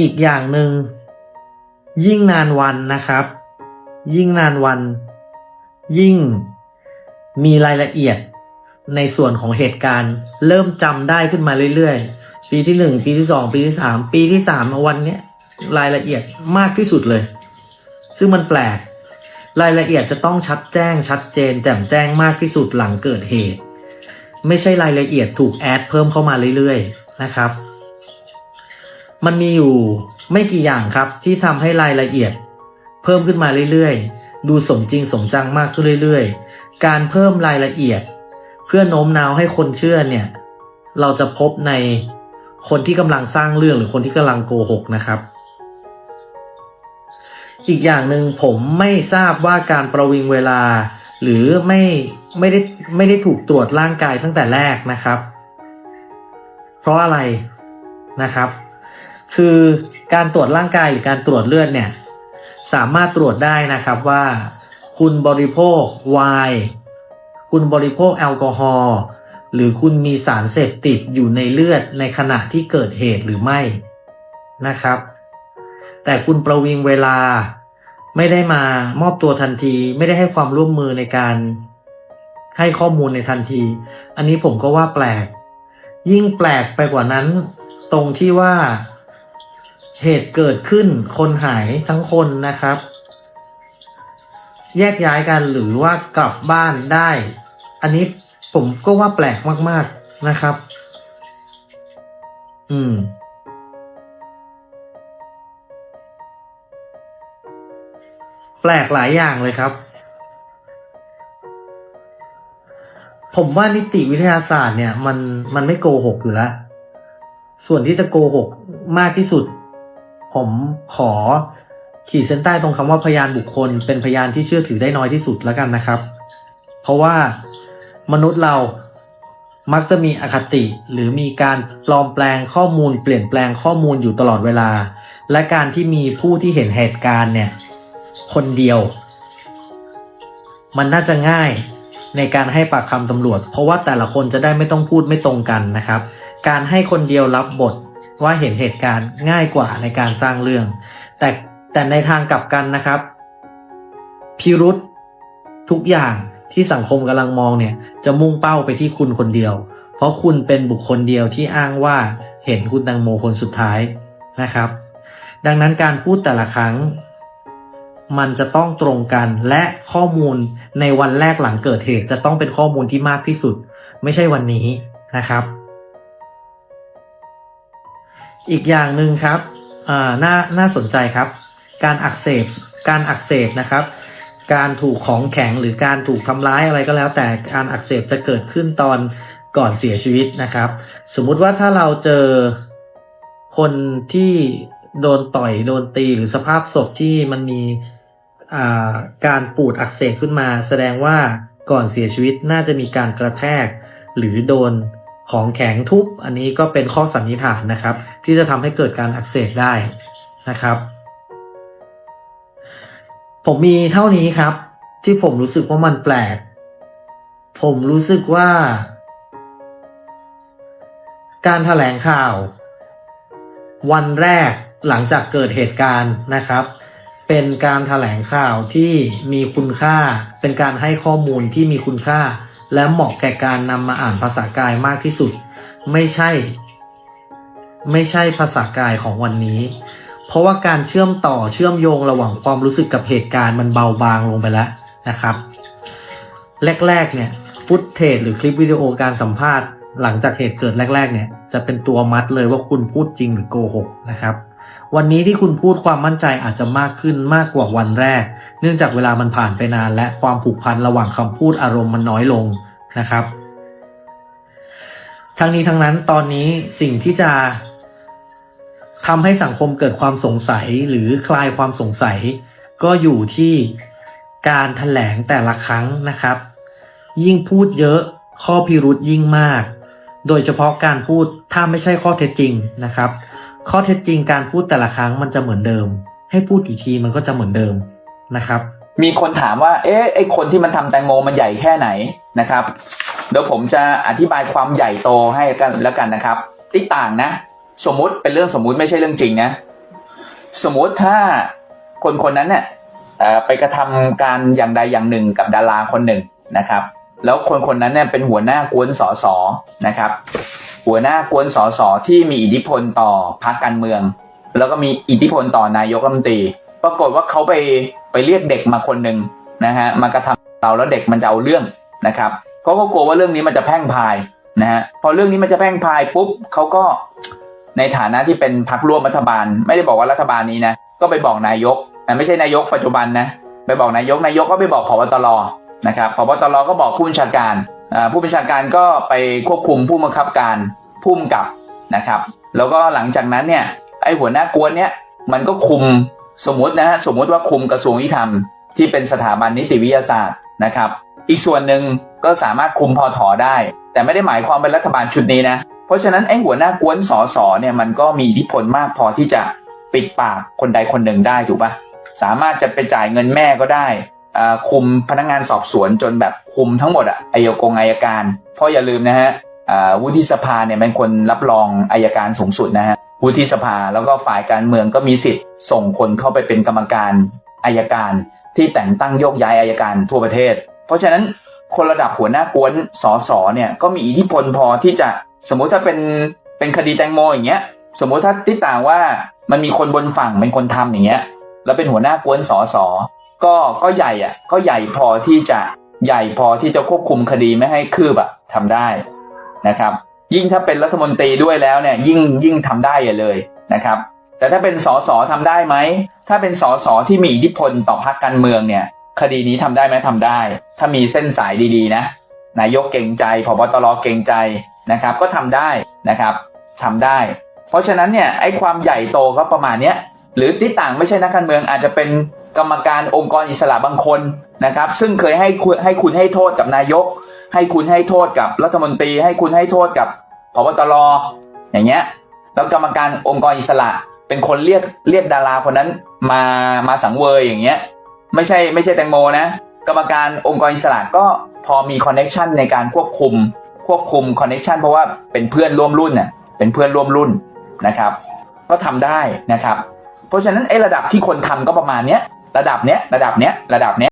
อีกอย่างหนึ่งยิ่งนานวันนะครับ ยิ่งนานวัน ยิ่งมีรายละเอียดในส่วนของเหตุการณ์ เริ่มจำได้ขึ้นมาเรื่อยๆ ปีที่หนึ่งปีที่สองปีที่สามปีที่สามวันเนี้ยรายละเอียดมากที่สุดเลย ซึ่งมันแปลก รายละเอียดจะต้องชัดแจ้งชัดเจน แจ่มแจ้งมากที่สุดหลังเกิดเหตุ ไม่ใช่รายละเอียดถูกแอดเพิ่มเข้ามาเรื่อยๆนะครับ มันมีอยู่ไม่กี่อย่างครับที่ทำให้รายละเอียด เพิ่มขึ้นมาเรื่อยๆ ดูสมจริงสมจังมากขึ้นเรื่อยๆ การเพิ่มรายละเอียด เพื่อโน้มน้าวให้คนเชื่อเนี่ย เราจะพบในคนที่กำลังสร้างเรื่องหรือคนที่กำลังโกหกนะครับ อีกอย่างหนึ่งผมไม่ทราบว่าการประวิงเวลา หรือไม่ไม่ได้ไม่ได้ถูกตรวจร่างกายตั้งแต่แรกนะครับ เพราะอะไรนะครับ คือการตรวจร่างกายหรือการตรวจเลือดเนี่ยสามารถตรวจได้นะครับว่า คุณบริโภคไวน์คุณบริโภคแอลกอฮอล์หรือคุณมีสารเสพติดอยู่ในเลือดในขณะที่เกิดเหตุหรือไม่นะครับ แต่คุณประวิงเวลาไม่ได้มามอบตัวทันที ไม่ได้ให้ความร่วมมือในการให้ข้อมูลในทันที อันนี้ผมก็ว่าแปลก ยิ่งแปลกไปกว่านั้น ตรงที่ว่า เหตุเกิดขึ้นคนหายทั้งคนนะครับ แยกย้ายกันหรือว่ากลับบ้านได้ อันนี้ผมก็ว่าแปลกมาก ๆนะครับ อืม แปลกหลายอย่างเลยครับ ผมว่านิติวิทยาศาสตร์เนี่ย มันมันไม่โกหกอยู่แล้ว ส่วนที่จะโกหกมากที่สุด ผมขอขีดเส้นใต้ตรงคำว่าพยานบุคคล เป็นพยานที่เชื่อถือได้น้อยที่สุดแล้วกันนะครับ เพราะว่ามนุษย์เรามักจะมีอคติหรือมีการปลอมแปลงข้อมูล เปลี่ยนแปลงข้อมูลอยู่ตลอดเวลา และการที่มีผู้ที่เห็นเหตุการณ์เนี่ยคนเดียว มันน่าจะง่ายในการให้ปากคำตำรวจ เพราะว่าแต่ละคนจะได้ไม่ต้องพูดไม่ตรงกันนะครับ การให้คนเดียวรับบท ว่าเห็นเหตุการณ์ง่ายกว่าในการสร้างเรื่อง แต่แต่ในทางกลับกันนะครับ พิรุษทุกอย่างที่สังคมกำลังมองเนี่ยจะมุ่งเป้าไปที่คุณคนเดียว เพราะคุณเป็นบุคคลเดียวที่อ้างว่าเห็นคุณตังโมคนสุดท้ายนะครับ ดังนั้นการพูดแต่ละครั้ง มันจะต้องตรงกันและข้อมูลในวันแรกหลังเกิดเหตุจะต้องเป็นข้อมูลที่มากที่สุด ไม่ใช่วันนี้นะครับ อีกอย่างหนึ่งครับน่าน่าสนใจครับ การอักเสบการอักเสบนะครับ การถูกของแข็งหรือการถูกทำร้ายอะไรก็แล้ว แต่การอักเสบจะเกิดขึ้นตอนก่อนเสียชีวิตนะครับ สมมุติว่าถ้าเราเจอคนที่โดนต่อยโดนตีหรือสภาพศพที่มันมีการปูดอักเสบขึ้นมา แสดงว่าก่อนเสียชีวิตน่าจะมีการกระแทกหรือโดน ของแข็งทุบอันนี้ก็เป็นข้อสันนิษฐานนะครับ ที่จะทำให้เกิดการอักเสบได้นะครับ ผมมีเท่านี้ครับ ที่ผมรู้สึกว่ามันแปลก ผมรู้สึกว่า การแถลงข่าว วันแรกหลังจากเกิดเหตุการณ์นะครับ เป็นการแถลงข่าวที่มีคุณค่า เป็นการให้ข้อมูลที่มีคุณค่า และเหมาะแก่การนำมาอ่านภาษากายมากที่สุด ไม่ใช่ ไม่ใช่ภาษากายของวันนี้ เพราะว่าการเชื่อมต่อเชื่อมโยงระหว่างความรู้สึกกับเหตุการณ์มันเบาบางลงไปแล้วนะครับ แรกๆเนี่ยฟุตเทจหรือคลิปวิดีโอการสัมภาษณ์หลังจากเหตุเกิดแรก ๆ เนี่ยจะเป็นตัวมัดเลยว่าคุณพูดจริงหรือโกหกนะครับ วันนี้ที่คุณพูดความมั่นใจอาจจะมากขึ้นมากกว่าวันแรก เนื่องจากเวลามันผ่านไปนาน และความผูกพันระหว่างคำพูดอารมณ์มันน้อยลงนะครับ ทั้งนี้ทั้งนั้นตอนนี้สิ่งที่จะทำให้สังคมเกิดความสงสัยหรือคลายความสงสัย ก็อยู่ที่การแถลงแต่ละครั้งนะครับ ยิ่งพูดเยอะข้อพิรุษยิ่งมาก โดยเฉพาะการพูดถ้าไม่ใช่ข้อเท็จจริงนะครับ ข้อเท็จจริงการพูดแต่ละครั้งมันจะเหมือนเดิม ให้พูดกี่ทีมันก็จะเหมือนเดิมนะครับ มีคนถามว่า เอ๊ะไอคนที่มันทำแตงโมมันใหญ่แค่ไหนนะครับเดี๋ยวผมจะอธิบายความใหญ่โตให้กันแล้วกันนะครับที่ต่างนะ สมมุติเป็นเรื่องสมมุติไม่ใช่เรื่องจริงนะ สมมติถ้าคนคนนั้นเนี่ยไปกระทำการอย่างใดอย่างหนึ่งกับดาราคนหนึ่งนะครับ แล้วคนคนนั้นเนี่ยเป็นหัวหน้ากวนสอสอนะครับ หัวหน้ากวนสอสอที่มีอิทธิพลต่อพรรคการเมือง แล้วก็มีอิทธิพลต่อนายกรัฐมนตรี ปรากฏว่าเขาไปไปเรียกเด็กมาคนหนึ่งนะฮะมากระทำเราแล้วเด็กมันจะเอาเรื่องนะครับเขาก็กลัวว่าเรื่องนี้มันจะแพร่งพายนะฮะพอเรื่องนี้มันจะแพร่งพายปุ๊บเขาก็ในฐานะที่เป็นพรรคร่วมรัฐบาล ไม่ได้บอกว่ารัฐบาลนี้นะก็ไปบอกนายกแต่ไม่ใช่นายกปัจจุบันนะไปบอกนายกนายกก็ไปบอกผบตร นะครับผบตรก็บอกผู้บัญชาการผู้บัญชาการก็ไปควบคุมผู้บังคับการผู้กำกับนะครับ แล้วก็หลังจากนั้นเนี่ยไอหัวหน้ากวนเนี่ยมันก็คุมสมมตินะฮะสมมติว่าคุมกระทรวงยุติธรรมที่เป็นสถาบันนิติวิทยาศาสตร์นะครับ อีกส่วนหนึ่งก็สามารถคุมพอถอได้ แต่ไม่ได้หมายความเป็นรัฐบาลชุดนี้นะเพราะฉะนั้นไอ้หัวหน้ากวนสอสอเนี่ยมันก็มีอิทธิพลมากพอที่จะปิดปากคนใดคนหนึ่งได้ถูกปะสามารถจะไปจ่ายเงินแม่ก็ได้ คุมพนักงานสอบสวนจนแบบคุมทั้งหมดอะอายกงอายการ เพราะอย่าลืมนะฮะวุฒิสภาเนี่ยเป็นคนรับรองอายการสูงสุดนะฮะวุฒิสภาแล้วก็ฝ่ายการเมืองก็มีสิทธิ์ส่งคนเข้าไปเป็นกรรมการอายการ ที่แต่งตั้งโยกย้ายอายการทั่วประเทศ เพราะฉะนั้นคนระดับหัวหน้ากวนสอสอเนี่ยก็มีอิทธิพลพอที่จะสมมุติถ้าเป็นเป็นคดีแตงโมอย่างเงี้ยสมมุติถ้าติดต่างว่ามันมีคนบนฝั่งเป็นคนทำอย่างเงี้ยแล้วเป็นหัวหน้ากวนสอสอ ก็ก็ใหญ่อะ ก็ใหญ่พอที่จะใหญ่พอที่จะควบคุมคดีไม่ให้คืบอะทำได้นะครับ ยิ่งถ้าเป็นรัฐมนตรีด้วยแล้วเนี่ย ยิ่งยิ่งทำได้อย่าเลยนะครับ แต่ถ้าเป็นสสทำได้ไหมถ้าเป็นสสที่มีอิทธิพลต่อพรรคการเมืองเนี่ย คดีนี้ทำได้ไหมทำได้ ถ้ามีเส้นสายดีๆนะนายกเก่งใจพบตรเก่งใจนะครับ ก็ทำได้นะครับทำได้ เพราะฉะนั้นเนี่ยไอ้ความใหญ่โตก็ประมาณเนี้ยหรือที่ต่างไม่ใช่นักการเมืองอาจจะเป็น กรรมการองค์กรอิสระบางคนนะครับ ซึ่งเคยให้คุณให้คุณให้โทษกับนายก ให้คุณให้โทษกับรัฐมนตรี ให้คุณให้โทษกับพบตรอย่างเงี้ยแล้วกรรมการองค์กรอิสระเป็นคนเรียกเรียกดาราคนนั้นมามาสังเวยอย่างเงี้ยไม่ใช่ไม่ใช่แตงโมนะกรรมการองค์กรอิสระก็พอมีคอนเน็ชันในการควบคุมควบคุมคอนเน็ชันเพราะว่าเป็นเพื่อนร่วมรุ่นน่ะเป็นเพื่อนร่วมรุ่นนะครับ ก็ทำได้นะครับ เพราะฉะนั้นไอ้ระดับที่คนทำก็ประมาณเนี้ย ระดับเนี้ย ระดับเนี้ย ระดับเนี้ย